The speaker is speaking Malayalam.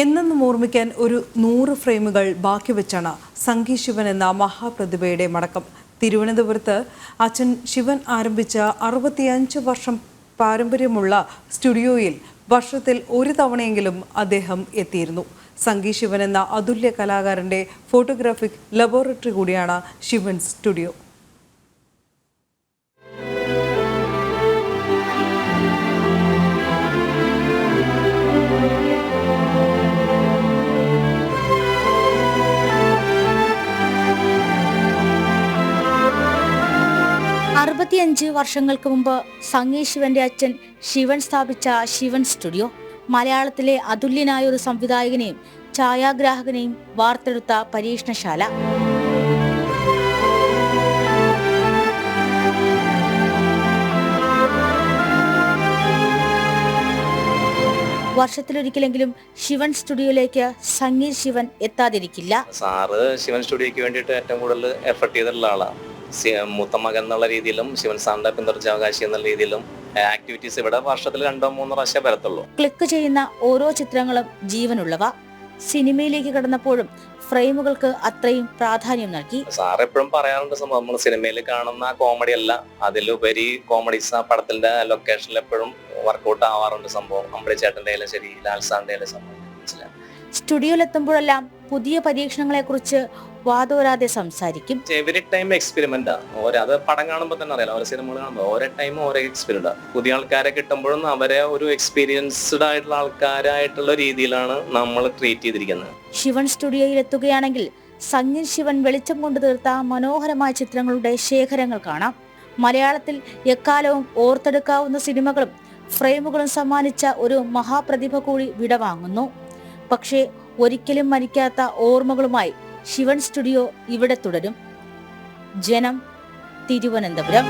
എന്നെന്നും ഓർമ്മിക്കാൻ ഒരു നൂറ് ഫ്രെയിമുകൾ ബാക്കി വെച്ചാണ് സംഗി ശിവൻ എന്ന മഹാപ്രതിഭയുടെ മടക്കം. തിരുവനന്തപുരത്ത് അച്ഛൻ ശിവൻ ആരംഭിച്ച അറുപത്തിയഞ്ച് വർഷം പാരമ്പര്യമുള്ള സ്റ്റുഡിയോയിൽ വർഷത്തിൽ ഒരു തവണയെങ്കിലും അദ്ദേഹം എത്തിയിരുന്നു. സംഗി ശിവൻ എന്ന അതുല്യ കലാകാരന്റെ ഫോട്ടോഗ്രാഫിക് ലബോറട്ടറി കൂടിയാണ് ശിവൻ സ്റ്റുഡിയോ. അറുപത്തിയഞ്ച് വർഷങ്ങൾക്ക് മുമ്പ് സംഗീ ശിവന്റെ അച്ഛൻ ശിവൻ സ്ഥാപിച്ച ശിവൻ സ്റ്റുഡിയോ. മലയാളത്തിലെ അതുല്യനായ ഒരു സംവിധായകനെയും ഛായാഗ്രാഹകനെയും വാർത്തെടുത്ത പരീക്ഷണശാല. വർഷത്തിലൊരിക്കലെങ്കിലും ശിവൻ സ്റ്റുഡിയോയിലേക്ക് സംഗീത് ശിവൻ എത്താതിരിക്കില്ല. സാറ് ശിവൻ സ്റ്റുഡിയോക്ക് വേണ്ടിയിട്ട് ഏറ്റവും കൂടുതൽ എഫർട്ട് ചെയ്തിട്ടുള്ള ആളാണ് സി- മൂത്ത മകൻ എന്നുള്ള രീതിയിലും ശിവൻ സാറിന്റെ പിന്തുടർച്ചാവകാശി എന്നുള്ള രീതിയിലും ആക്ടിവിറ്റീസ് ഇവിടെ വർഷത്തിൽ രണ്ടോ മൂന്നോ പ്രാവശ്യം വരത്തുള്ളൂ. ക്ലിക്ക് ചെയ്യുന്ന ഓരോ ചിത്രങ്ങളും ജീവനുള്ളവ. സിനിമയിലേക്ക് കടന്നപ്പോഴും ഫ്രെയിമുകൾക്ക് അത്രയും പ്രാധാന്യം നൽകി. സാർ എപ്പോഴും പറയാറുണ്ട് സംഭവം നമ്മൾ സിനിമയിൽ കാണുന്ന കോമഡി അല്ല അതിലുപരി കോമഡീസ് ആ പടത്തിന്റെ ലൊക്കേഷനിൽ എപ്പോഴും വർക്കൗട്ട് ആവാറുണ്ട് സംഭവം. അമ്പടി ചേട്ടന്റെ ശരി ലാൽ സാറിന്റെ സംഭവം. മനസ്സിലായി? സ്റ്റുഡിയോയിലെത്തുമ്പോഴെല്ലാം പുതിയ പരീക്ഷണങ്ങളെ കുറിച്ച് വാതോരാതെ സംസാരിക്കും. എവരി ടൈം എക്സ്പെരിമെന്റ് ഓരോ അത് പടം കാണുമ്പോൾ തന്നെ അറിയാലോ ഓരോ സിനിമകൾ കാണുമ്പോൾ ഓരോ ടൈമും ഓരോ എക്സ്പെരിമെന്റ് പുതിയ ആൾക്കാരെ കിട്ടുമ്പോഴും അവരെ ഒരു എക്സ്പീരിയൻസ്ഡ് ആയിട്ടുള്ള ആൾക്കാരായിട്ടുള്ള രീതിയിലാണ് നമ്മൾ ട്രീറ്റ് ചെയ്തിരിക്കുന്നത്. ശിവൻ സ്റ്റുഡിയോയിൽ എത്തുകയാണെങ്കിൽ സംഗീത് ശിവൻ വെളിച്ചം കൊണ്ടു തീർത്ത മനോഹരമായ ചിത്രങ്ങളുടെ ശേഖരങ്ങൾ കാണാം. മലയാളത്തിൽ എക്കാലവും ഓർത്തെടുക്കാവുന്ന സിനിമകളും ഫ്രെയിമുകളും സമ്മാനിച്ച ഒരു മഹാപ്രതിഭ കൂടി വിടവാങ്ങുന്നു. പക്ഷേ ഒരിക്കലും മരിക്കാത്ത ഓർമ്മകളുമായി ശിവൻ സ്റ്റുഡിയോ ഇവിടെ തുടരും. ജനം തിരുവനന്തപുരം.